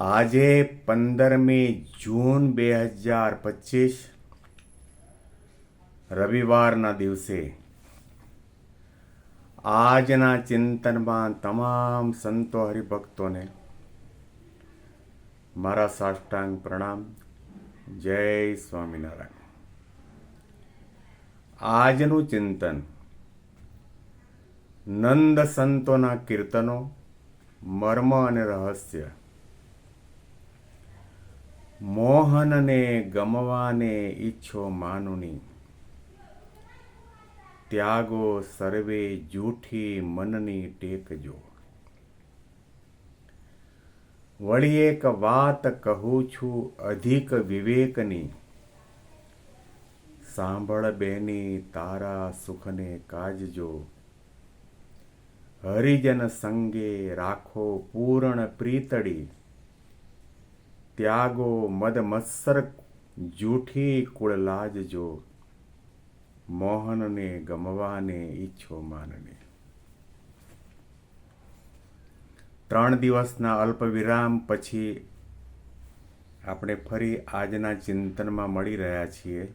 આજે પંદરમી જૂન બે હજાર પચીસ, રવિવારના દિવસે આજના ચિંતનમાં તમામ સંતો હરિભક્તોને મારા સાષ્ટાંગ પ્રણામ. જય સ્વામિનારાયણ. આજનું ચિંતન નંદ સંતોના કીર્તનો, મર્મ અને રહસ્ય મોહનને ગમવાને ઈચ્છો માનુની. ત્યાગો સર્વે જૂઠી મનની ટેકજો. વળી એક વાત કહું છું અધિક વિવેકની. સાંભળ બેની તારા સુખને કાજજો. હરિજન સંગે રાખો પૂર્ણ પ્રીતડી. ત્યાગો મદ મત્સર જૂઠી કુળ લાજજો મોહનને ગમવાને ઈચ્છો માનને ત્રણ દિવસના અલ્પ વિરામ પછી આપણે ફરી આજના ચિંતનમાં મળી રહ્યા છીએ.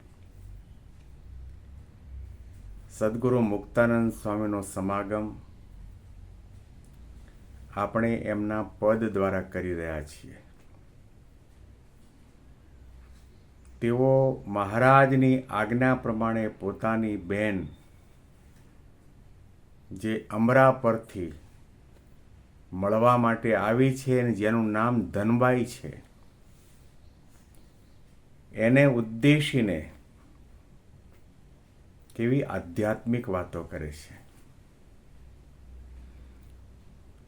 સદગુરુ મુક્તાનંદ સ્વામીનો સમાગમ આપણે એમના પદ દ્વારા કરી રહ્યા છીએ. તેઓ મહારાજની આજ્ઞા પ્રમાણે પોતાની બેન, જે અમરા પરથી મળવા માટે આવી છે અને જેનું નામ ધનબાઈ છે, એને ઉદ્દેશીને કેવી આધ્યાત્મિક વાતો કરે છે.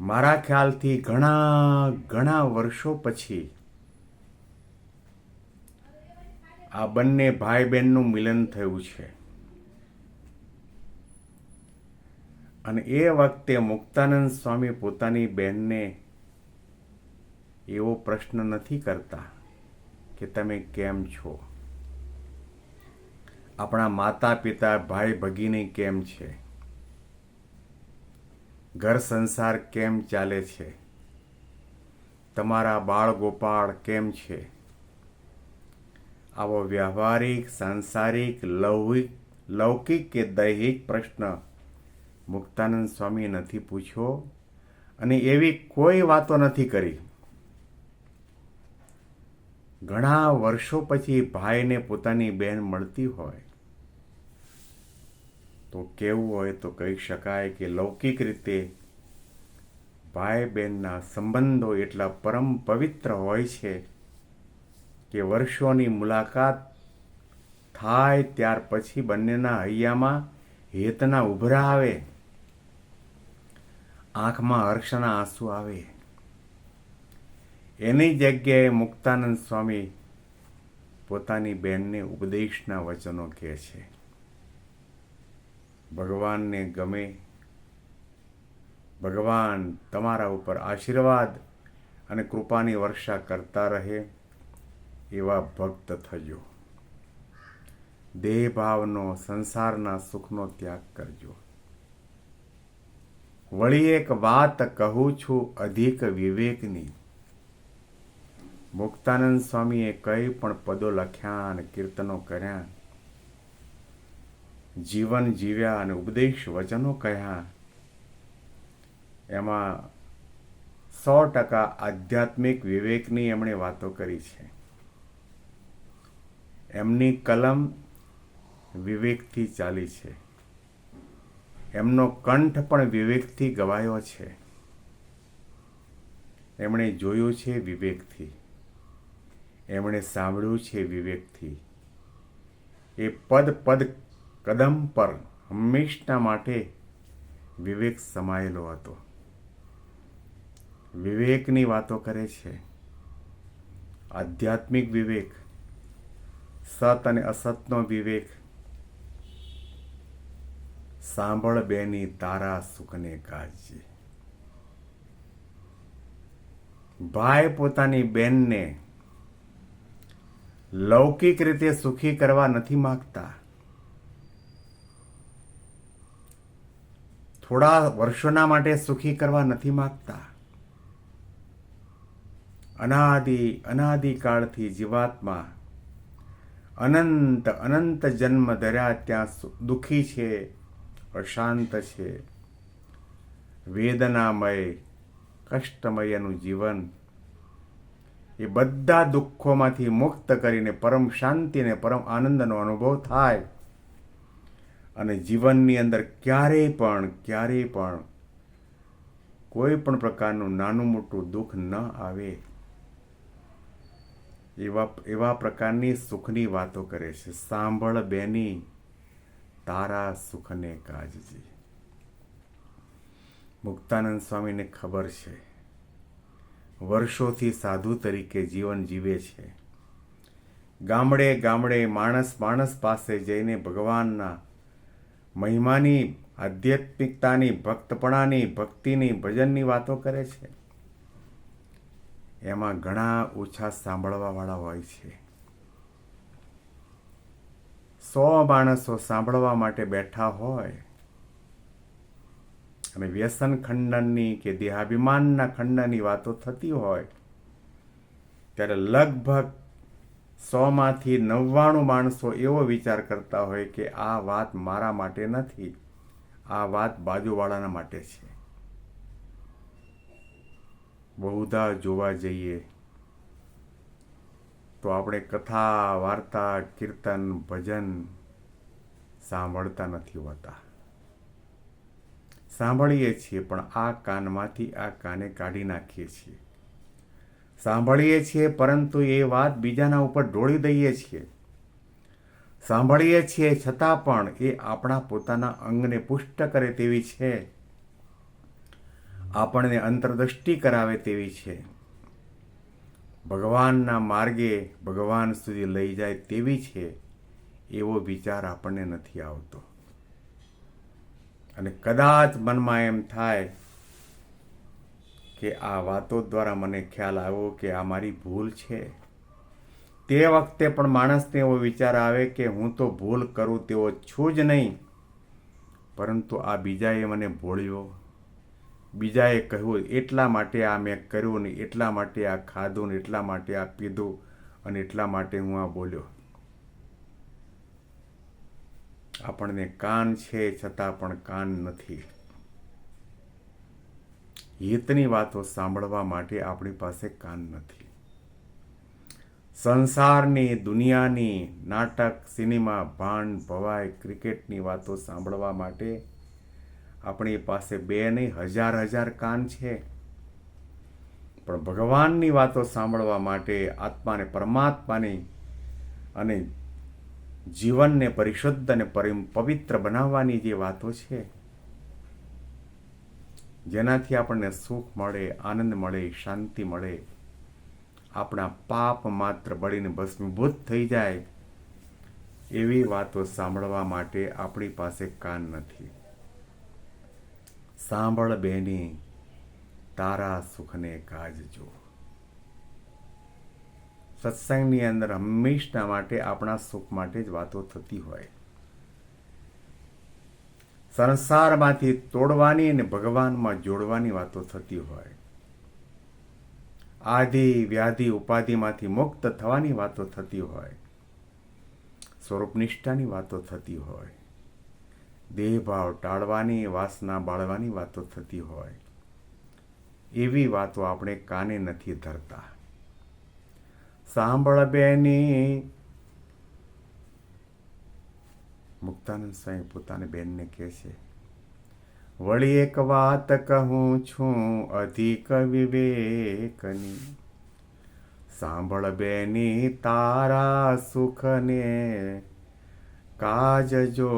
મારા ખ્યાલથી ઘણા ઘણા વર્ષો પછી આ બંને ભાઈ બહેનનું મિલન થયું છે. અને એ વખતે મુક્તાનંદ સ્વામી પોતાની બહેનને એવો પ્રશ્ન નથી કરતા કે તમે કેમ છો? આપણા માતા પિતા ભાઈ ભગીની કેમ છે? ઘર સંસાર કેમ ચાલે છે? તમારા બાળ ગોપાળ કેમ છે? આવો વ્યવહારિક, સાંસારિક લૌકિક લૌકિક કે દૈહિક પ્રશ્ન? મુક્તાનંદ સ્વામીએ નથી પૂછ્યો અને એવી કોઈ વાતો નથી કરી. ઘણા વર્ષો પછી ભાઈને પોતાની બહેન મળતી હોય. તો કેવું હોય તો કહી શકાય કે લૌકિક રીતે ભાઈ બહેનના સંબંધો એટલા પરમ પવિત્ર હોય છે કે વર્ષોની મુલાકાત થાય ત્યાર પછી બંનેના હૈયામાં હેતના ઉભરા આવે. આંખમાં હર્ષના આંસુ આવે. એની જગ્યાએ મુક્તાનંદ સ્વામી પોતાની બહેનને ઉપદેશના વચનો કહે છે. ભગવાનને ગમે, ભગવાન તમારા ઉપર આશીર્વાદ અને કૃપાની વર્ષા કરતા રહે. એવા ભક્ત થજો દેહભાવનો, સંસારના સુખનો ત્યાગ કરજો. વળી એક વાત કહું છું અધિક વિવેકની. મુક્તાનંદ સ્વામીએ કઈ પણ પદો લખ્યા અને કીર્તનો કર્યા. જીવન જીવ્યા અને ઉપદેશ વચનો કહ્યા. એમાં સો ટકા આધ્યાત્મિક વિવેકની એમણે વાતો કરી છે. એમની કલમ વિવેકથી ચાલી છે. એમનો કંઠ પણ વિવેકથી ગવાયો છે. એમણે જોયું છે વિવેકથી. એમણે સાંભળ્યું છે વિવેકથી. એ પદ પદ કદમ પર હંમેશના માટે વિવેક સમાયેલો હતો. વિવેકની વાતો કરે છે. આધ્યાત્મિક વિવેક સત અને અસતનો વિવેક. સાંભળ બેની તારા સુખને કાજે ભાઈ પોતાની બેનને લૌકિક રીતે સુખી કરવા નથી માગતા. થોડા વર્ષોના માટે સુખી કરવા નથી માગતા. અનાદિ અનાદિકાળથી જીવાત્મા અનંત અનંત જન્મ ધર્યા ત્યાં દુઃખી છે, અશાંત છે. વેદનામય, કષ્ટમયનું જીવન. એ બધા દુઃખોમાંથી મુક્ત કરીને પરમ શાંતિને પરમ આનંદનો અનુભવ થાય. અને જીવનની અંદર ક્યારેય પણ ક્યારેય પણ કોઈ પણ પ્રકારનું નાનું મોટું દુઃખ ન આવે. એવા એવા પ્રકારની સુખની વાતો કરે છે. સાંભળ બેની, તારા સુખને કાજજી. મુક્તાનંદ સ્વામીને ખબર છે. વર્ષોથી સાધુ તરીકે જીવન જીવે છે. ગામડે ગામડે માણસ માણસ પાસે જઈને ભગવાનના મહિમાની, આધ્યાત્મિકતાની, ભક્તપણાની, ભક્તિની, ભજનની વાતો કરે છે. એમાં ઘણા ઓછા સાંભળવાવાળા હોય છે. સો માણસો સાંભળવા માટે બેઠા હોય અને વ્યસન ખંડનની કે દેહાભિમાનના ખંડનની વાતો થતી હોય, ત્યારે લગભગ સોમાંથી નવ્વાણું માણસો એવો વિચાર કરતા હોય કે આ વાત મારા માટે નથી, આ વાત બાજુવાળાના માટે છે. બહુધા જોવા જઈએ. તો આપણે કથા, વાર્તા, કીર્તન, ભજન સાંભળતા નથી હોતા. સાંભળીએ છીએ પણ આ કાનમાંથી આ કાને કાઢી નાખીએ છીએ. સાંભળીએ છીએ પરંતુ એ વાત બીજાના ઉપર ઢોળી દઈએ છીએ. સાંભળીએ છીએ છતાં પણ એ આપણા પોતાના અંગને પુષ્ટ કરે તેવી છે. આપણને અંતરદ્રષ્ટિ કરાવે તેવી છે. ભગવાનના માર્ગે ભગવાન સુધી લઈ જાય તેવી છે, એવો વિચાર આપણને નથી આવતો. અને કદાચ મનમાં એમ થાય કે આ વાતો દ્વારા મને ખ્યાલ આવ્યો કે આ મારી ભૂલ છે. તે વખતે પણ માણસને એવો વિચાર આવે કે હું તો ભૂલ કરું તેવો છું જ નહીં, પરંતુ આ બીજાએ મને ભોળ્યો. બીજાએ કહ્યું, એટલા માટે આ મેં કર્યું ને એટલા માટે આ ખાધું ને એટલા માટે આ પીધું અને એટલા માટે હું આ બોલ્યો. આપણને કાન છે છતાં પણ કાન નથી. હિતની વાતો સાંભળવા માટે આપણી પાસે કાન નથી. સંસારની, દુનિયાની, નાટક, સિનેમા ભાન ભવાઈ, ક્રિકેટની વાતો સાંભળવા માટે આપણી પાસે બે નહીં, હજાર હજાર કાન છે. પણ ભગવાનની વાતો સાંભળવા માટે આત્માને પરમાત્માની અને જીવનને પરિશુદ્ધ અને પરિમ પવિત્ર બનાવવાની જે વાતો છે, જેનાથી આપણને સુખ મળે, આનંદ મળે, શાંતિ મળે. આપણા પાપ માત્ર બળીને ભસ્મીભૂત થઈ જાય એવી વાતો સાંભળવા માટે આપણી પાસે કાન નથી. સાંભળ બેની, તારા સુખને કાજજો સત્સંગની અંદર હંમેશના માટે આપણા સુખ માટે જ વાતો થતી હોય. સંસારમાંથી તોડવાની અને ભગવાનમાં જોડવાની વાતો થતી હોય. આદિ વ્યાધિ, ઉપાધિમાંથી મુક્ત થવાની વાતો થતી હોય. સ્વરૂપનિષ્ઠાની વાતો થતી હોય. દેહભાવ ટાળવાની, વાસના બાળવાની વાતો થતી હોય. એવી વાતો આપણે કાને નથી ધરતા. સાંભળ બેની. મુક્તાનંદ સ્વામી પોતાની બેનને કહે છે, વળી એક વાત કહું છું અધિક વિવેકની. સાંભળ બેની તારા સુખને કાજજો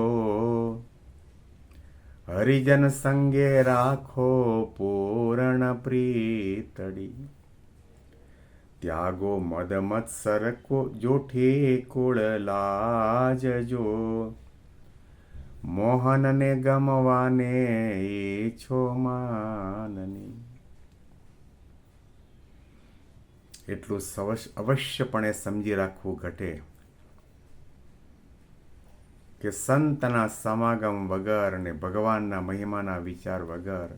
હરિજન સંગે રાખો પૂરણ પ્રીતડી ત્યાગો મદ મત્સર જોઠે કુળ લાજજો મોહનને ગમવાને છો માનની એટલું અવશ્યપણે સમજી રાખવું ઘટે. કે સંતના સમાગમ વગર અને ભગવાનના મહિમાના વિચાર વગર,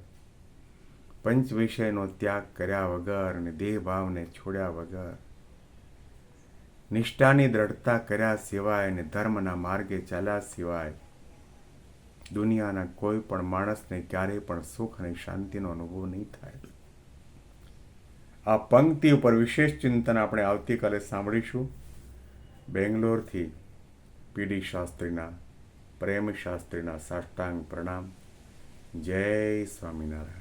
પંચ વિષયનો ત્યાગ કર્યા વગર અને દેહ ભાવને છોડ્યા વગર, નિષ્ઠાની દ્રઢતા કર્યા સિવાય અને ધર્મના માર્ગે ચાલ્યા સિવાય, દુનિયાના કોઈ પણ માણસને ક્યારેય પણ સુખ અને શાંતિનો અનુભવ નહીં થાય. આ પંક્તિ ઉપર વિશેષ ચિંતન આપણે આવતીકાલે સાંભળીશું. બેંગ્લોરથી પીડી શાસ્ત્રીના પ્રેમ શાસ્ત્રીના સાષ્ટાંગ પ્રણામ. જય સ્વામિનારાયણ.